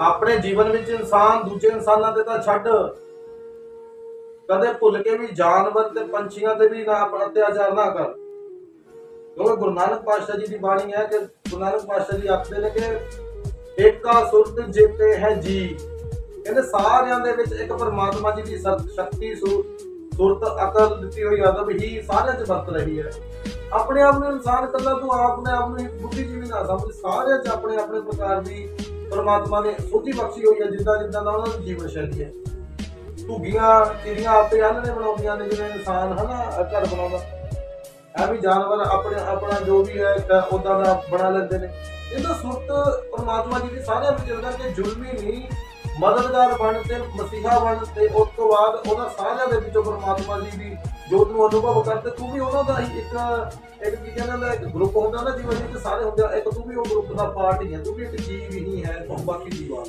ਆਪਣੇ ਜੀਵਨ ਵਿੱਚ ਇਨਸਾਨ ਦੂਜੇ ਇਨਸਾਨਾਂ ਤੇ ਤਾਂ ਛੱਡ। ਕਦੇ ਭੁੱਲ ਕੇ ਵੀ ਜਾਨਵਰ ਤੇ ਪੰਛੀਆਂ ਤੇ ਵੀ ਨਾ ਆਪਣਾ ਅਤਿਆਚਾਰ ਨਾ ਕਰ। ਕਿਉਂਕਿ ਗੁਰੂ ਨਾਨਕ ਪਾਤਸ਼ਾਹ ਜੀ ਦੀ ਬਾਣੀ ਹੈ ਕਿ ਗੁਰੂ ਨਾਨਕ ਪਾਤਸ਼ਾਹ ਜੀ ਆਖਦੇ ਨੇ ਕਿ ਏਕਾ ਸੁਰਤ ਜੀਤੇ ਹੈ ਜੀ। ਕਹਿੰਦੇ ਸਾਰਿਆਂ ਦੇ ਵਿੱਚ ਇੱਕ ਪਰਮਾਤਮਾ ਜੀ ਦੀ ਸ਼ਕਤੀ ਸੁਰਤ, ਅਕਲ ਦਿੱਤੀ ਹੋਈ ਅਦਬ ਹੀ ਸਾਰਿਆਂ 'ਚ ਵਰਤ ਰਹੀ ਹੈ। ਆਪਣੇ ਆਪ ਨੂੰ ਇਨਸਾਨ ਕੱਲਾ ਤੂੰ ਆਪਣੇ ਆਪ ਨੂੰ ਹੀ ਬੁੱਧੀਜੀਵੀ ਨਾ ਸਮਝ। ਸਾਰਿਆਂ 'ਚ ਆਪਣੇ ਆਪਣੇ ਪ੍ਰਕਾਰ ਦੀ ਪਰਮਾਤਮਾ ਨੇ ਸੋਝੀ ਬਖਸ਼ੀ ਹੋਈ ਹੈ, ਜਿੱਦਾਂ ਜਿੱਦਾਂ ਦਾ ਉਹਨਾਂ ਦੀ ਜੀਵਨ ਸ਼ੈਲੀ ਹੈ। ਧੁੱਗੀਆਂ ਚਿੜੀਆਂ ਆਪੇ ਆਲਣੇ ਬਣਾਉਂਦੀਆਂ ਨੇ, ਜਿਵੇਂ ਇਨਸਾਨ ਹਨਾ ਘਰ ਬਣਾਉਂਦਾ। ਇਹ ਵੀ ਜਾਨਵਰ ਆਪਣੇ ਆਪਣਾ ਜੋ ਵੀ ਹੈ ਉਦਾਂ ਦਾ ਬਣਾ ਲੈਂਦੇ ਨੇ। ਇਹਦਾ ਸੁਰਤ ਪਰਮਾਤਮਾ ਜੀ ਦੀ ਸਾਰਿਆਂ ਵਿੱਚ ਜਿਹੜਾ ਕਿ ਜ਼ੁਲਮੀ ਨਹੀਂ ਮਦਦਗਾਰ ਬਣ ਤੇ ਮਸੀਹਾ ਬਣ ਤੇ ਉਸ ਤੋਂ ਬਾਅਦ ਉਹਨਾਂ ਸਾਰਿਆਂ ਦੇ ਵਿੱਚੋਂ ਪਰਮਾਤਮਾ ਜੀ ਦੀ ਜੋਤ ਨੂੰ ਅਨੁਭਵ ਕਰਦੇ ਤੂੰ ਵੀ ਉਹਨਾਂ ਦਾ ਹੀ ਇੱਕ ਇੱਕ ਕੀ ਕਹਿੰਦਾ ਨਾ ਇੱਕ ਗਰੁੱਪ ਹੁੰਦਾ ਨਾ, ਜਿਵੇਂ ਵਿੱਚ ਸਾਰੇ ਹੁੰਦੇ ਇੱਕ ਤੂੰ ਵੀ ਉਹ ਗਰੁੱਪ ਦਾ ਪਾਰਟ ਹੀ ਹੈ ਤੂੰ ਵੀ ਇੱਕ ਜੀਵ ਹੀ ਹੈ ਤੂੰ ਬਾਕੀ ਜੀਵਾਂ।